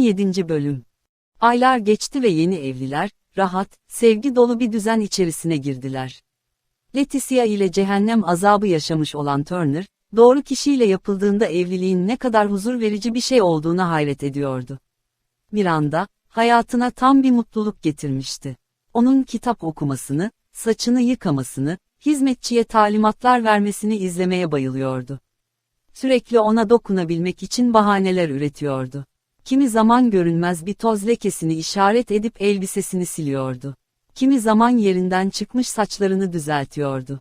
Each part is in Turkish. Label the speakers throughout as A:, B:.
A: 17. Bölüm Aylar geçti ve yeni evliler, rahat, sevgi dolu bir düzen içerisine girdiler. Leticia ile cehennem azabı yaşamış olan Turner, doğru kişiyle yapıldığında evliliğin ne kadar huzur verici bir şey olduğuna hayret ediyordu. Miranda, hayatına tam bir mutluluk getirmişti. Onun kitap okumasını, saçını yıkamasını, hizmetçiye talimatlar vermesini izlemeye bayılıyordu. Sürekli ona dokunabilmek için bahaneler üretiyordu. Kimi zaman görünmez bir toz lekesini işaret edip elbisesini siliyordu. Kimi zaman yerinden çıkmış saçlarını düzeltiyordu.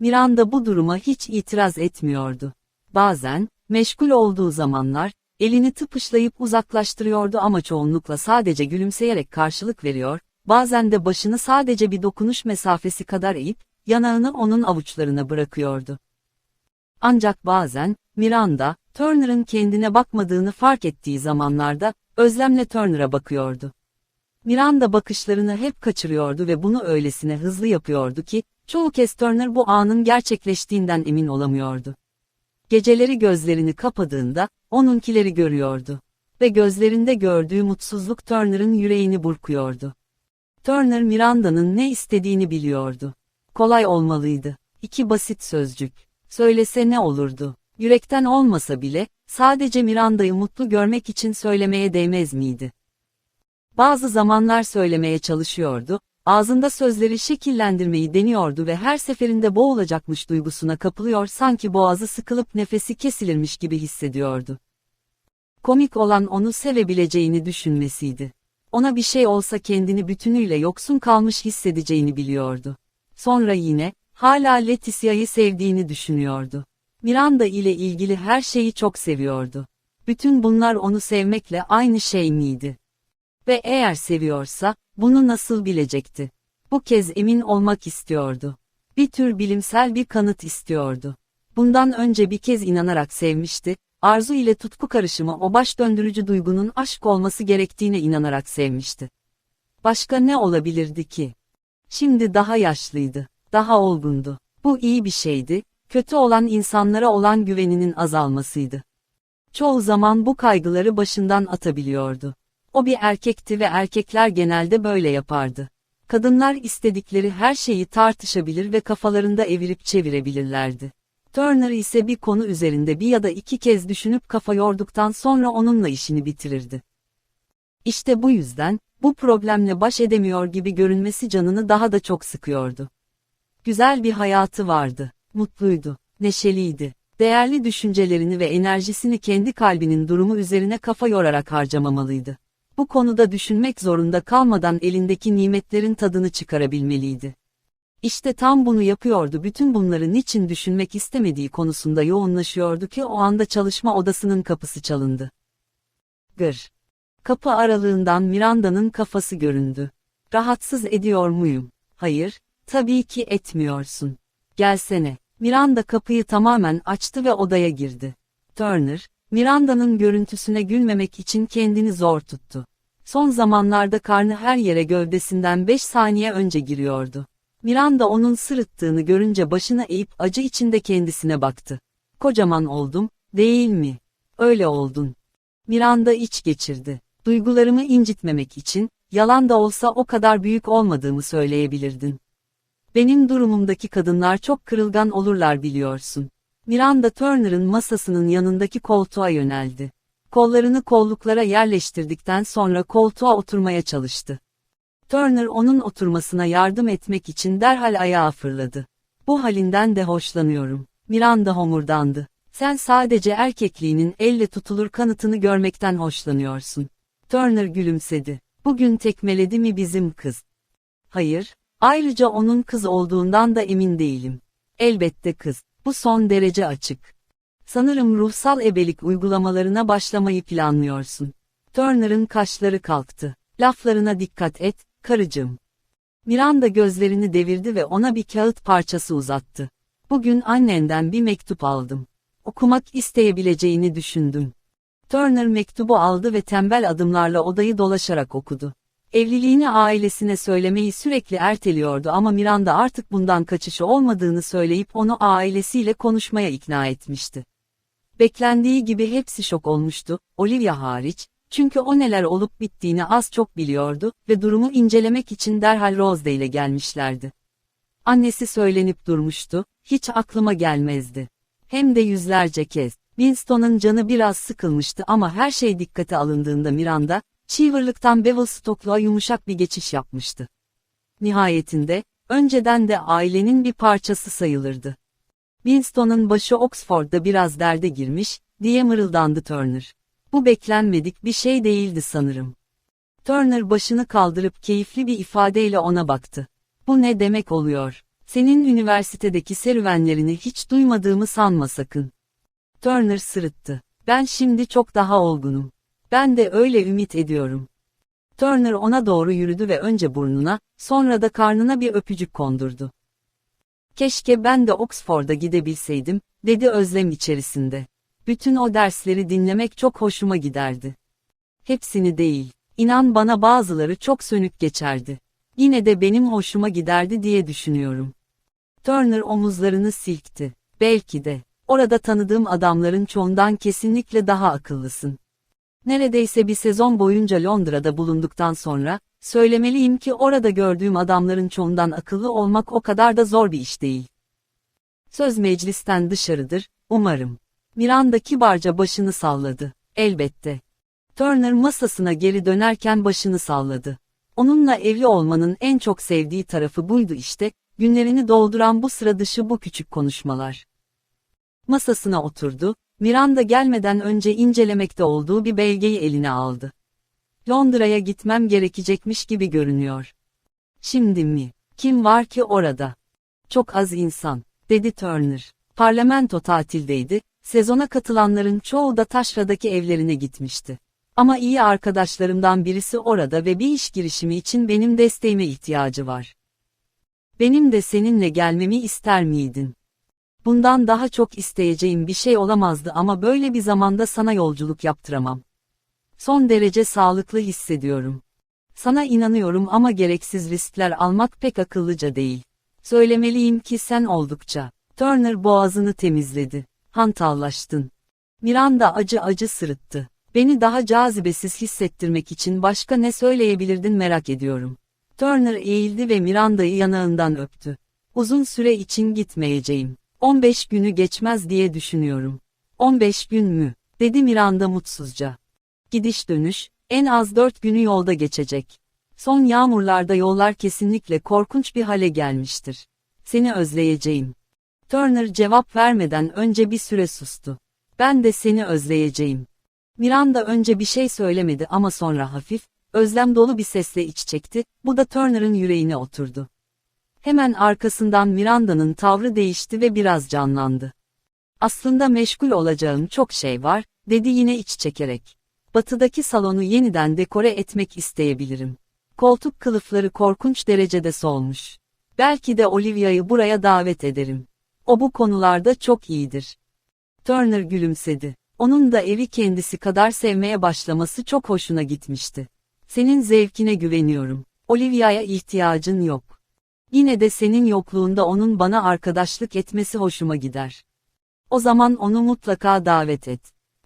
A: Miranda bu duruma hiç itiraz etmiyordu. Bazen, meşgul olduğu zamanlar, elini tıpışlayıp uzaklaştırıyordu ama çoğunlukla sadece gülümseyerek karşılık veriyor, bazen de başını sadece bir dokunuş mesafesi kadar eğip, yanağını onun avuçlarına bırakıyordu. Ancak bazen, Miranda, Turner'ın kendine bakmadığını fark ettiği zamanlarda, özlemle Turner'a bakıyordu. Miranda bakışlarını hep kaçırıyordu ve bunu öylesine hızlı yapıyordu ki, çoğu kez Turner bu anın gerçekleştiğinden emin olamıyordu. Geceleri gözlerini kapadığında, onunkileri görüyordu. Ve gözlerinde gördüğü mutsuzluk Turner'ın yüreğini burkuyordu. Turner Miranda'nın ne istediğini biliyordu. Kolay olmalıydı. İki basit sözcük. Söylese ne olurdu? Yürekten olmasa bile, sadece Miranda'yı mutlu görmek için söylemeye değmez miydi? Bazı zamanlar söylemeye çalışıyordu, ağzında sözleri şekillendirmeyi deniyordu ve her seferinde boğulacakmış duygusuna kapılıyor sanki boğazı sıkılıp nefesi kesilirmiş gibi hissediyordu. Komik olan onu sevebileceğini düşünmesiydi. Ona bir şey olsa kendini bütünüyle yoksun kalmış hissedeceğini biliyordu. Sonra yine, hala Leticia'yı sevdiğini düşünüyordu. Miranda ile ilgili her şeyi çok seviyordu. Bütün bunlar onu sevmekle aynı şey miydi? Ve eğer seviyorsa, bunu nasıl bilecekti? Bu kez emin olmak istiyordu. Bir tür bilimsel bir kanıt istiyordu. Bundan önce bir kez inanarak sevmişti, arzu ile tutku karışımı o baş döndürücü duygunun aşk olması gerektiğine inanarak sevmişti. Başka ne olabilirdi ki? Şimdi daha yaşlıydı, daha olgundu. Bu iyi bir şeydi, kötü olan insanlara olan güveninin azalmasıydı. Çoğu zaman bu kaygıları başından atabiliyordu. O bir erkekti ve erkekler genelde böyle yapardı. Kadınlar istedikleri her şeyi tartışabilir ve kafalarında evirip çevirebilirlerdi. Turner ise bir konu üzerinde bir ya da iki kez düşünüp kafa yorduktan sonra onunla işini bitirirdi. İşte bu yüzden, bu problemle baş edemiyor gibi görünmesi canını daha da çok sıkıyordu. Güzel bir hayatı vardı, mutluydu, neşeliydi. Değerli düşüncelerini ve enerjisini kendi kalbinin durumu üzerine kafa yorarak harcamamalıydı. Bu konuda düşünmek zorunda kalmadan elindeki nimetlerin tadını çıkarabilmeliydi. İşte tam bunu yapıyordu bütün bunları niçin düşünmek istemediği konusunda yoğunlaşıyordu ki o anda çalışma odasının kapısı çalındı. Gır. Kapı aralığından Miranda'nın kafası göründü. Rahatsız ediyor muyum? Hayır, tabii ki etmiyorsun. Gelsene. Miranda kapıyı tamamen açtı ve odaya girdi. Turner, Miranda'nın görüntüsüne gülmemek için kendini zor tuttu. Son zamanlarda karnı her yere gövdesinden 5 saniye önce giriyordu. Miranda onun sırıttığını görünce başını eğip acı içinde kendisine baktı. Kocaman oldum, değil mi? Öyle oldun. Miranda iç geçirdi. Duygularımı incitmemek için, yalan da olsa o kadar büyük olmadığımı söyleyebilirdin. Benim durumumdaki kadınlar çok kırılgan olurlar biliyorsun. Miranda Turner'ın masasının yanındaki koltuğa yöneldi. Kollarını kolluklara yerleştirdikten sonra koltuğa oturmaya çalıştı. Turner onun oturmasına yardım etmek için derhal ayağa fırladı. Bu halinden de hoşlanıyorum. Miranda homurdandı. Sen sadece erkekliğinin elle tutulur kanıtını görmekten hoşlanıyorsun. Turner gülümsedi. Bugün tekmeledi mi bizim kız? Hayır, ayrıca onun kız olduğundan da emin değilim. Elbette kız, bu son derece açık. Sanırım ruhsal ebelik uygulamalarına başlamayı planlıyorsun. Turner'ın kaşları kalktı. Laflarına dikkat et, karıcığım. Miranda gözlerini devirdi ve ona bir kağıt parçası uzattı. Bugün annenden bir mektup aldım. Okumak isteyebileceğini düşündüm. Turner mektubu aldı ve tembel adımlarla odayı dolaşarak okudu. Evliliğini ailesine söylemeyi sürekli erteliyordu ama Miranda artık bundan kaçışı olmadığını söyleyip onu ailesiyle konuşmaya ikna etmişti. Beklendiği gibi hepsi şok olmuştu, Olivia hariç, Çünkü o neler olup bittiğini az çok biliyordu ve durumu incelemek için derhal Rose ile gelmişlerdi. Annesi söylenip durmuştu, hiç aklıma gelmezdi. Hem de yüzlerce kez. Winston'ın canı biraz sıkılmıştı ama her şey dikkate alındığında Miranda, Cheever'lıktan Bevelstock'luğa yumuşak bir geçiş yapmıştı. Nihayetinde, önceden de ailenin bir parçası sayılırdı. Winston'ın başı Oxford'da biraz derde girmiş, diye mırıldandı Turner. Bu beklenmedik bir şey değildi sanırım. Turner başını kaldırıp keyifli bir ifadeyle ona baktı. Bu ne demek oluyor? Senin üniversitedeki serüvenlerini hiç duymadığımı sanma sakın. Turner sırıttı. Ben şimdi çok daha olgunum. Ben de öyle ümit ediyorum. Turner ona doğru yürüdü ve önce burnuna, sonra da karnına bir öpücük kondurdu. Keşke ben de Oxford'a gidebilseydim, dedi özlem içerisinde. Bütün o dersleri dinlemek çok hoşuma giderdi. Hepsini değil, inan bana bazıları çok sönük geçerdi. Yine de benim hoşuma giderdi diye düşünüyorum. Turner omuzlarını silkti. Belki de, orada tanıdığım adamların çoğundan kesinlikle daha akıllısın. Neredeyse bir sezon boyunca Londra'da bulunduktan sonra, söylemeliyim ki orada gördüğüm adamların çoğundan akıllı olmak o kadar da zor bir iş değil. Söz meclisten dışarıdır, umarım. Miranda kibarca başını salladı. Elbette. Turner masasına geri dönerken başını salladı. Onunla evli olmanın en çok sevdiği tarafı buydu işte, günlerini dolduran bu sıra dışı bu küçük konuşmalar. Masasına oturdu, Miranda gelmeden önce incelemekte olduğu bir belgeyi eline aldı. Londra'ya gitmem gerekecekmiş gibi görünüyor. Şimdi mi? Kim var ki orada? Çok az insan, dedi Turner. Parlamento tatildeydi, sezona katılanların çoğu da taşradaki evlerine gitmişti. Ama iyi arkadaşlarımdan birisi orada ve bir iş girişimi için benim desteğime ihtiyacı var. Benim de seninle gelmemi ister miydin? Bundan daha çok isteyeceğim bir şey olamazdı ama böyle bir zamanda sana yolculuk yaptıramam. Son derece sağlıklı hissediyorum. Sana inanıyorum ama gereksiz riskler almak pek akıllıca değil. Söylemeliyim ki sen oldukça. Turner boğazını temizledi. Hantallaştın. Miranda acı acı sırıttı. Beni daha cazibesiz hissettirmek için başka ne söyleyebilirdin merak ediyorum. Turner eğildi ve Miranda'yı yanağından öptü. Uzun süre için gitmeyeceğim. 15 günü geçmez diye düşünüyorum. 15 gün mü? dedi Miranda mutsuzca. Gidiş dönüş, en az 4 günü yolda geçecek. Son yağmurlarda yollar kesinlikle korkunç bir hale gelmiştir. Seni özleyeceğim. Turner cevap vermeden önce bir süre sustu. Ben de seni özleyeceğim. Miranda önce bir şey söylemedi ama sonra hafif, özlem dolu bir sesle iç çekti, bu da Turner'ın yüreğine oturdu. Hemen arkasından Miranda'nın tavrı değişti ve biraz canlandı. Aslında meşgul olacağım çok şey var, dedi yine iç çekerek. Batıdaki salonu yeniden dekore etmek isteyebilirim. Koltuk kılıfları korkunç derecede solmuş. Belki de Olivia'yı buraya davet ederim. O bu konularda çok iyidir. Turner gülümsedi. Onun da evi kendisi kadar sevmeye başlaması çok hoşuna gitmişti. Senin zevkine güveniyorum. Olivia'ya ihtiyacın yok. Yine de senin yokluğunda onun bana arkadaşlık etmesi hoşuma gider. O zaman onu mutlaka davet et.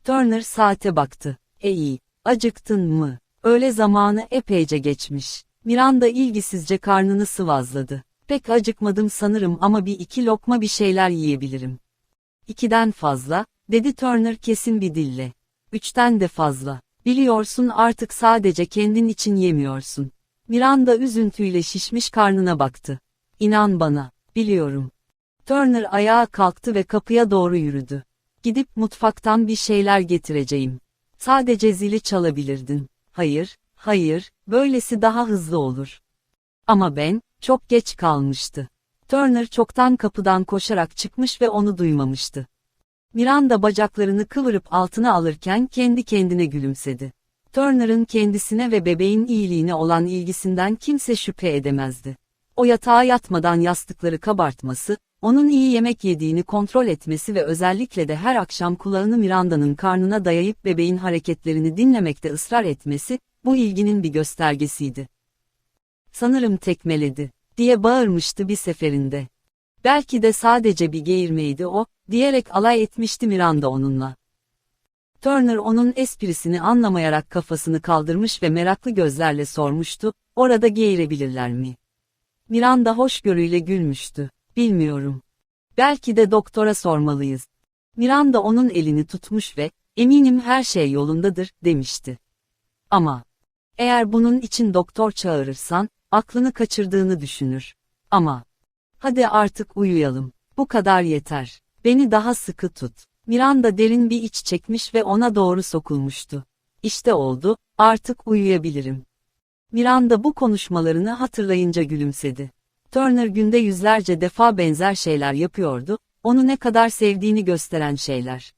A: Turner saate baktı. E iyi, acıktın mı? Öyle zamanı epeyce geçmiş. Miranda ilgisizce karnını sıvazladı. Pek acıkmadım sanırım ama bir iki lokma bir şeyler yiyebilirim. İkiden fazla, dedi Turner kesin bir dille. Üçten de fazla. Biliyorsun artık sadece kendin için yemiyorsun. Miranda üzüntüyle şişmiş karnına baktı. İnan bana, biliyorum. Turner ayağa kalktı ve kapıya doğru yürüdü. Gidip mutfaktan bir şeyler getireceğim. Sadece zili çalabilirdin. Hayır, hayır, böylesi daha hızlı olur. Ama ben, çok geç kalmıştı. Turner çoktan kapıdan koşarak çıkmış ve onu duymamıştı. Miranda bacaklarını kıvırıp altına alırken kendi kendine gülümsedi. Turner'ın kendisine ve bebeğin iyiliğine olan ilgisinden kimse şüphe edemezdi. O yatağa yatmadan yastıkları kabartması, onun iyi yemek yediğini kontrol etmesi ve özellikle de her akşam kulağını Miranda'nın karnına dayayıp bebeğin hareketlerini dinlemekte ısrar etmesi, bu ilginin bir göstergesiydi. Sanırım tekmeledi, diye bağırmıştı bir seferinde. Belki de sadece bir geğirmeydi o, diyerek alay etmişti Miranda onunla. Turner onun esprisini anlamayarak kafasını kaldırmış ve meraklı gözlerle sormuştu, orada geğirebilirler mi? Miranda hoşgörüyle gülmüştü. Bilmiyorum. Belki de doktora sormalıyız. Miranda onun elini tutmuş ve, eminim her şey yolundadır, demişti. Ama, eğer bunun için doktor çağırırsan, aklını kaçırdığını düşünür. Ama, hadi artık uyuyalım, bu kadar yeter. Beni daha sıkı tut. Miranda derin bir iç çekmiş ve ona doğru sokulmuştu. İşte oldu, artık uyuyabilirim. Miranda bu konuşmalarını hatırlayınca gülümsedi. Turner günde yüzlerce defa benzer şeyler yapıyordu, onu ne kadar sevdiğini gösteren şeyler.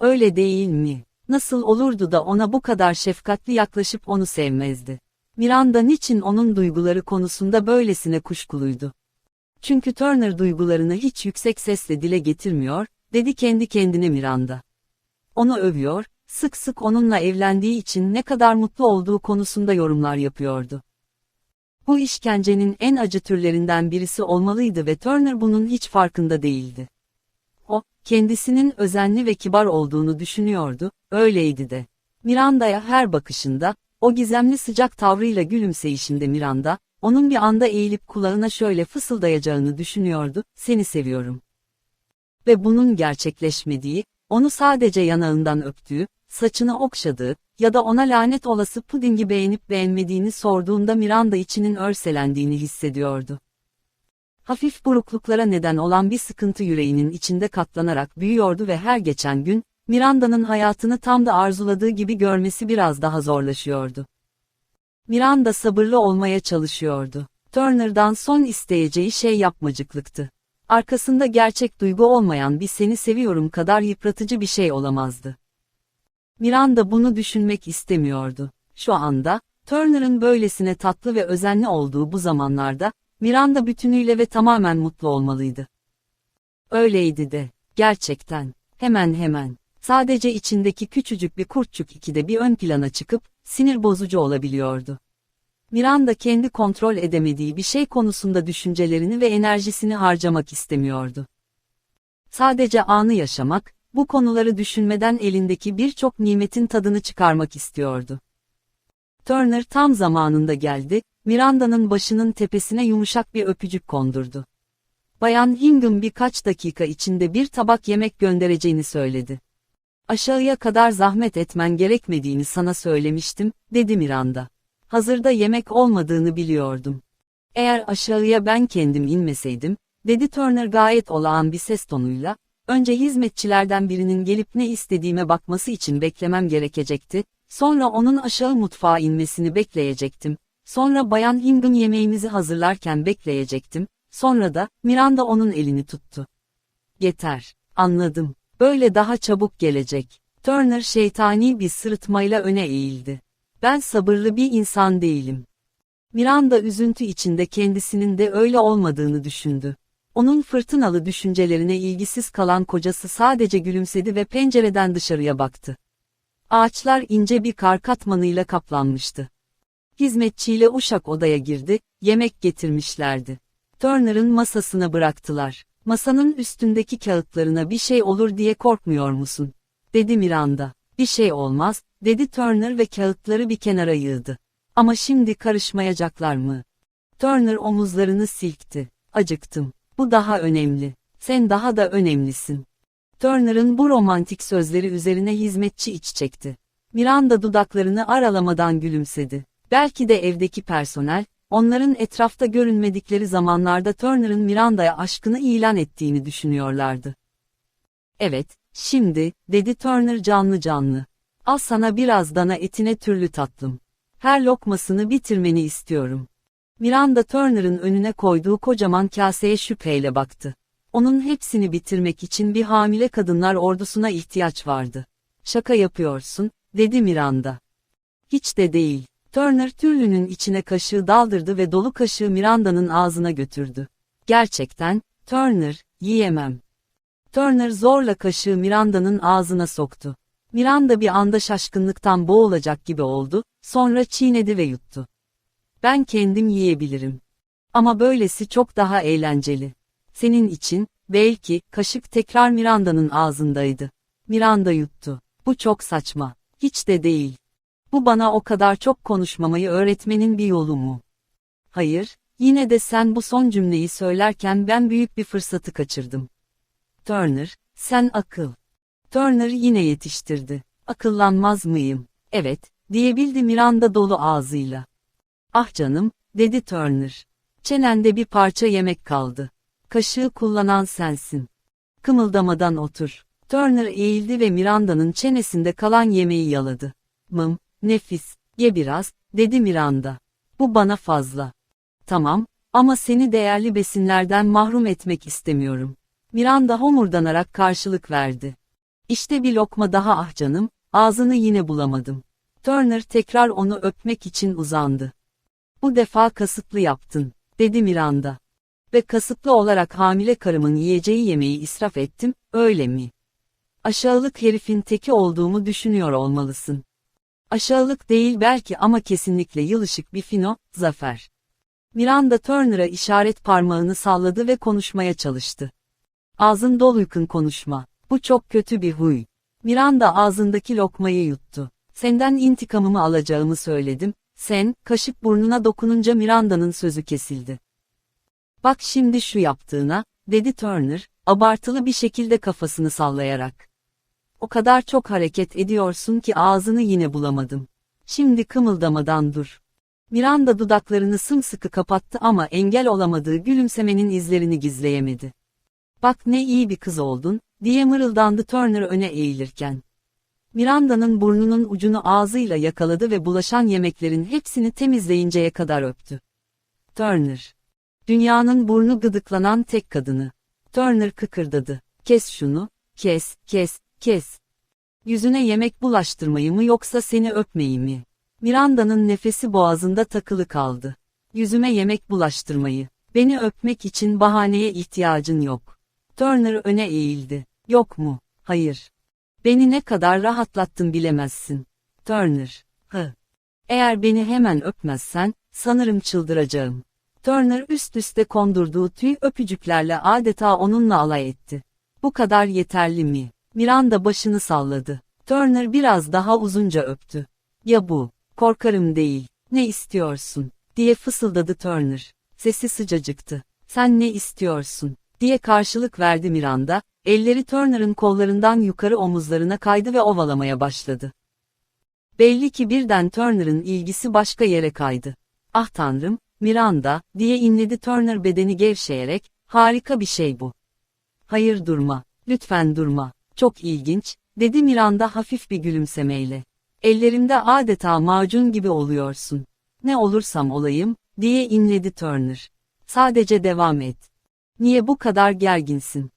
A: Öyle değil mi? Nasıl olurdu da ona bu kadar şefkatli yaklaşıp onu sevmezdi? Miranda niçin onun duyguları konusunda böylesine kuşkuluydu? Çünkü Turner duygularını hiç yüksek sesle dile getirmiyor, dedi kendi kendine Miranda. Onu övüyor, sık sık onunla evlendiği için ne kadar mutlu olduğu konusunda yorumlar yapıyordu. Bu işkencenin en acı türlerinden birisi olmalıydı ve Turner bunun hiç farkında değildi. O, kendisinin özenli ve kibar olduğunu düşünüyordu, öyleydi de. Miranda'ya her bakışında, o gizemli sıcak tavrıyla gülümseyişinde Miranda, onun bir anda eğilip kulağına şöyle fısıldayacağını düşünüyordu, seni seviyorum. Ve bunun gerçekleşmediği, onu sadece yanağından öptüğü, saçını okşadığı ya da ona lanet olası pudingi beğenip beğenmediğini sorduğunda Miranda içinin örselendiğini hissediyordu. Hafif burukluklara neden olan bir sıkıntı yüreğinin içinde katlanarak büyüyordu ve her geçen gün, Miranda'nın hayatını tam da arzuladığı gibi görmesi biraz daha zorlaşıyordu. Miranda sabırlı olmaya çalışıyordu. Turner'dan son isteyeceği şey yapmacıklıktı. Arkasında gerçek duygu olmayan bir seni seviyorum kadar yıpratıcı bir şey olamazdı. Miranda bunu düşünmek istemiyordu. Şu anda, Turner'ın böylesine tatlı ve özenli olduğu bu zamanlarda, Miranda bütünüyle ve tamamen mutlu olmalıydı. Öyleydi de, gerçekten, hemen hemen, sadece içindeki küçücük bir kurtçuk ikide bir ön plana çıkıp, sinir bozucu olabiliyordu. Miranda kendi kontrol edemediği bir şey konusunda düşüncelerini ve enerjisini harcamak istemiyordu. Sadece anı yaşamak, bu konuları düşünmeden elindeki birçok nimetin tadını çıkarmak istiyordu. Turner tam zamanında geldi, Miranda'nın başının tepesine yumuşak bir öpücük kondurdu. Bayan Hingham birkaç dakika içinde bir tabak yemek göndereceğini söyledi. Aşağıya kadar zahmet etmen gerekmediğini sana söylemiştim, dedi Miranda. Hazırda yemek olmadığını biliyordum. Eğer aşağıya ben kendim inmeseydim, dedi Turner gayet olağan bir ses tonuyla, önce hizmetçilerden birinin gelip ne istediğime bakması için beklemem gerekecekti, sonra onun aşağı mutfağa inmesini bekleyecektim, sonra Bayan Hingham yemeğimizi hazırlarken bekleyecektim, sonra da, Miranda onun elini tuttu. Yeter, anladım, böyle daha çabuk gelecek. Turner şeytani bir sırıtmayla öne eğildi. Ben sabırlı bir insan değilim. Miranda üzüntü içinde kendisinin de öyle olmadığını düşündü. Onun fırtınalı düşüncelerine ilgisiz kalan kocası sadece gülümsedi ve pencereden dışarıya baktı. Ağaçlar ince bir kar katmanıyla kaplanmıştı. Hizmetçiyle uşak odaya girdi, yemek getirmişlerdi. Turner'ın masasına bıraktılar. Masanın üstündeki kağıtlarına bir şey olur diye korkmuyor musun? dedi Miranda. Bir şey olmaz, dedi Turner ve kağıtları bir kenara yığdı. Ama şimdi karışmayacaklar mı? Turner omuzlarını silkti. Acıktım. Bu daha önemli. Sen daha da önemlisin. Turner'ın bu romantik sözleri üzerine hizmetçi iç çekti. Miranda dudaklarını aralamadan gülümsedi. Belki de evdeki personel, onların etrafta görünmedikleri zamanlarda Turner'ın Miranda'ya aşkını ilan ettiğini düşünüyorlardı. Evet, şimdi, dedi Turner canlı canlı. Al sana biraz dana etine türlü tatlım. Her lokmasını bitirmeni istiyorum. Miranda Turner'ın önüne koyduğu kocaman kaseye şüpheyle baktı. Onun hepsini bitirmek için bir hamile kadınlar ordusuna ihtiyaç vardı. Şaka yapıyorsun, dedi Miranda. Hiç de değil. Turner türlünün içine kaşığı daldırdı ve dolu kaşığı Miranda'nın ağzına götürdü. Gerçekten, Turner, yiyemem. Turner zorla kaşığı Miranda'nın ağzına soktu. Miranda bir anda şaşkınlıktan boğulacak gibi oldu, sonra çiğnedi ve yuttu. Ben kendim yiyebilirim. Ama böylesi çok daha eğlenceli. Senin için, belki, kaşık tekrar Miranda'nın ağzındaydı. Miranda yuttu. Bu çok saçma. Hiç de değil. Bu bana o kadar çok konuşmamayı öğretmenin bir yolu mu? Hayır, yine de sen bu son cümleyi söylerken ben büyük bir fırsatı kaçırdım. Turner, sen akıl. Turner yine yetiştirdi. Akıllanmaz mıyım? Evet, diyebildi Miranda dolu ağzıyla. Ah canım, dedi Turner. Çenende bir parça yemek kaldı. Kaşığı kullanan sensin. Kımıldamadan otur. Turner eğildi ve Miranda'nın çenesinde kalan yemeği yaladı. Mım, nefis, ye biraz, dedi Miranda. Bu bana fazla. Tamam, ama seni değerli besinlerden mahrum etmek istemiyorum. Miranda homurdanarak karşılık verdi. İşte bir lokma daha ah canım, ağzını yine bulamadım. Turner tekrar onu öpmek için uzandı. Bu defa kasıtlı yaptın, dedi Miranda. Ve kasıtlı olarak hamile karımın yiyeceği yemeği israf ettim, öyle mi? Aşağılık herifin teki olduğumu düşünüyor olmalısın. Aşağılık değil belki ama kesinlikle yılışık bir fino, zafer. Miranda Turner'a işaret parmağını salladı ve konuşmaya çalıştı. Ağzın doluyken konuşma. Bu çok kötü bir huy. Miranda ağzındaki lokmayı yuttu. Senden intikamımı alacağımı söyledim. Sen, kaşık burnuna dokununca Miranda'nın sözü kesildi. Bak şimdi şu yaptığına, dedi Turner, abartılı bir şekilde kafasını sallayarak. O kadar çok hareket ediyorsun ki ağzını yine bulamadım. Şimdi kımıldamadan dur. Miranda dudaklarını sımsıkı kapattı ama engel olamadığı gülümsemenin izlerini gizleyemedi. Bak ne iyi bir kız oldun, diye mırıldandı Turner öne eğilirken. Miranda'nın burnunun ucunu ağzıyla yakaladı ve bulaşan yemeklerin hepsini temizleyinceye kadar öptü. Turner. Dünyanın burnu gıdıklanan tek kadını. Turner kıkırdadı. Kes şunu, kes, kes, kes. Yüzüne yemek bulaştırmayı mı yoksa seni öpmeyi mi? Miranda'nın nefesi boğazında takılı kaldı. Yüzüme yemek bulaştırmayı. Beni öpmek için bahaneye ihtiyacın yok. Turner öne eğildi. Yok mu? Hayır. Beni ne kadar rahatlattın bilemezsin. Turner. Hı. Eğer beni hemen öpmezsen, sanırım çıldıracağım. Turner üst üste kondurduğu tüy öpücüklerle adeta onunla alay etti. Bu kadar yeterli mi? Miranda başını salladı. Turner biraz daha uzunca öptü. Ya bu? Korkarım değil. Ne istiyorsun? diye fısıldadı Turner. Sesi sıcacıktı. Sen ne istiyorsun? diye karşılık verdi Miranda, elleri Turner'ın kollarından yukarı omuzlarına kaydı ve ovalamaya başladı. Belli ki birden Turner'ın ilgisi başka yere kaydı. Ah tanrım, Miranda, diye inledi Turner bedeni gevşeyerek, harika bir şey bu. Hayır durma, lütfen durma, çok ilginç, dedi Miranda hafif bir gülümsemeyle. Ellerimde adeta macun gibi oluyorsun. Ne olursam olayım, diye inledi Turner. Sadece devam et. Niye bu kadar gerginsin?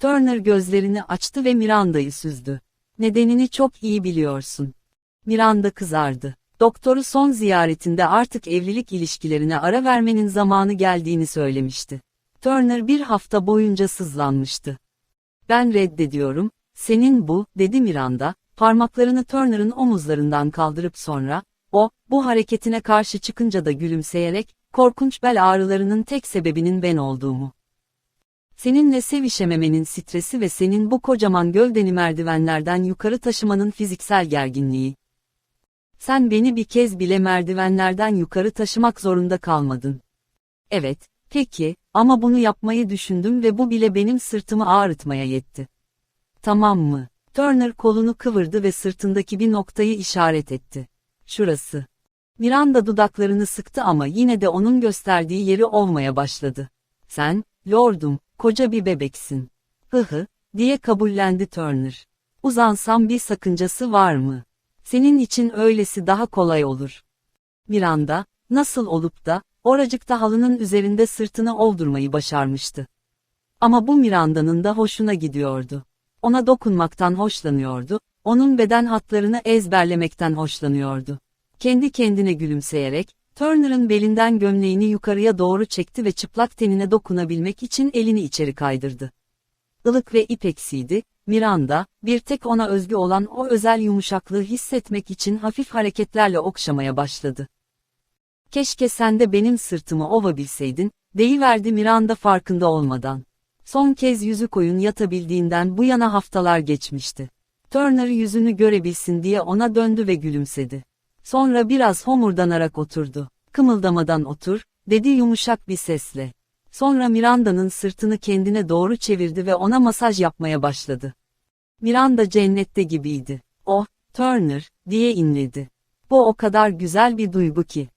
A: Turner gözlerini açtı ve Miranda'yı süzdü. Nedenini çok iyi biliyorsun. Miranda kızardı. Doktoru son ziyaretinde artık evlilik ilişkilerine ara vermenin zamanı geldiğini söylemişti. Turner bir hafta boyunca sızlanmıştı. Ben reddediyorum, senin bu, dedi Miranda, parmaklarını Turner'ın omuzlarından kaldırıp sonra, o, bu hareketine karşı çıkınca da gülümseyerek, korkunç bel ağrılarının tek sebebinin ben olduğumu. Seninle sevişememenin stresi ve senin bu kocaman gövdeni merdivenlerden yukarı taşımanın fiziksel gerginliği. Sen beni bir kez bile merdivenlerden yukarı taşımak zorunda kalmadın. Evet, peki, ama bunu yapmayı düşündüm ve bu bile benim sırtımı ağrıtmaya yetti. Tamam mı? Turner kolunu kıvırdı ve sırtındaki bir noktayı işaret etti. Şurası. Miranda dudaklarını sıktı ama yine de onun gösterdiği yeri olmaya başladı. Sen, lordum, koca bir bebeksin. Hı hı, diye kabullendi Turner. Uzansam bir sakıncası var mı? Senin için öylesi daha kolay olur. Miranda, nasıl olup da, oracıkta halının üzerinde sırtını oldurmayı başarmıştı. Ama bu Miranda'nın da hoşuna gidiyordu. Ona dokunmaktan hoşlanıyordu, onun beden hatlarını ezberlemekten hoşlanıyordu. Kendi kendine gülümseyerek, Turner'ın belinden gömleğini yukarıya doğru çekti ve çıplak tenine dokunabilmek için elini içeri kaydırdı. Ilık ve ipeksiydi, Miranda, bir tek ona özgü olan o özel yumuşaklığı hissetmek için hafif hareketlerle okşamaya başladı. Keşke sen de benim sırtımı ovabilseydin, deyiverdi Miranda farkında olmadan. Son kez yüzü koyun yatabildiğinden bu yana haftalar geçmişti. Turner yüzünü görebilsin diye ona döndü ve gülümsedi. Sonra biraz homurdanarak oturdu. Kımıldamadan otur, dedi yumuşak bir sesle. Sonra Miranda'nın sırtını kendine doğru çevirdi ve ona masaj yapmaya başladı. Miranda cennette gibiydi. Oh, Turner, diye inledi. Bu o kadar güzel bir duygu ki.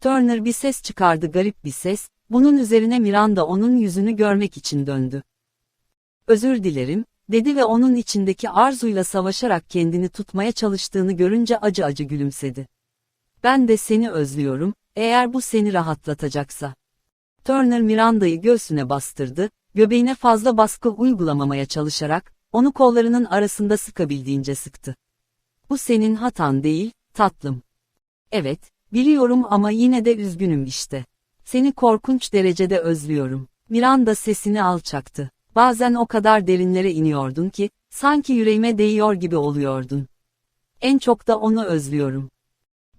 A: Turner bir ses çıkardı garip bir ses, bunun üzerine Miranda onun yüzünü görmek için döndü. Özür dilerim, dedi ve onun içindeki arzuyla savaşarak kendini tutmaya çalıştığını görünce acı acı gülümsedi. Ben de seni özlüyorum, eğer bu seni rahatlatacaksa. Turner Miranda'yı göğsüne bastırdı, göbeğine fazla baskı uygulamamaya çalışarak, onu kollarının arasında sıkabildiğince sıktı. Bu senin hatan değil, tatlım. Evet, biliyorum ama yine de üzgünüm işte. Seni korkunç derecede özlüyorum. Miranda sesini alçaktı. Bazen o kadar derinlere iniyordun ki, sanki yüreğime değiyor gibi oluyordun. En çok da onu özlüyorum.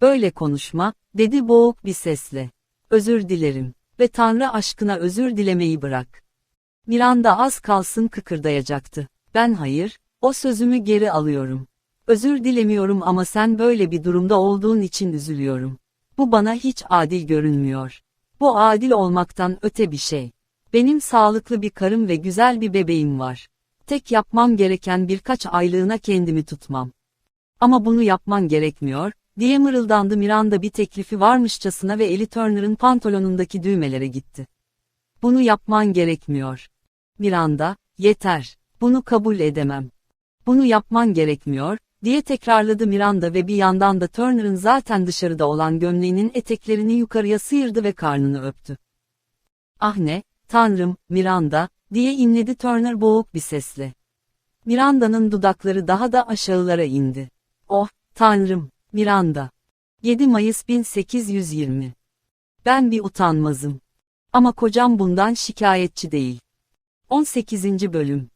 A: Böyle konuşma, dedi boğuk bir sesle. Özür dilerim. Ve Tanrı aşkına özür dilemeyi bırak. Miranda az kalsın kıkırdayacaktı. Ben hayır, o sözümü geri alıyorum. Özür dilemiyorum ama sen böyle bir durumda olduğun için üzülüyorum. Bu bana hiç adil görünmüyor. Bu adil olmaktan öte bir şey. Benim sağlıklı bir karım ve güzel bir bebeğim var. Tek yapmam gereken birkaç aylığına kendimi tutmam. Ama bunu yapman gerekmiyor, diye mırıldandı Miranda bir teklifi varmışçasına ve eli Turner'ın pantolonundaki düğmelere gitti. Bunu yapman gerekmiyor. Miranda, yeter, bunu kabul edemem. Bunu yapman gerekmiyor, diye tekrarladı Miranda ve bir yandan da Turner'ın zaten dışarıda olan gömleğinin eteklerini yukarıya sıyırdı ve karnını öptü. Ah ne, tanrım, Miranda, diye inledi Turner boğuk bir sesle. Miranda'nın dudakları daha da aşağılara indi. Oh, tanrım, Miranda. 7 Mayıs 1820. Ben bir utanmazım. Ama kocam bundan şikayetçi değil. 18. Bölüm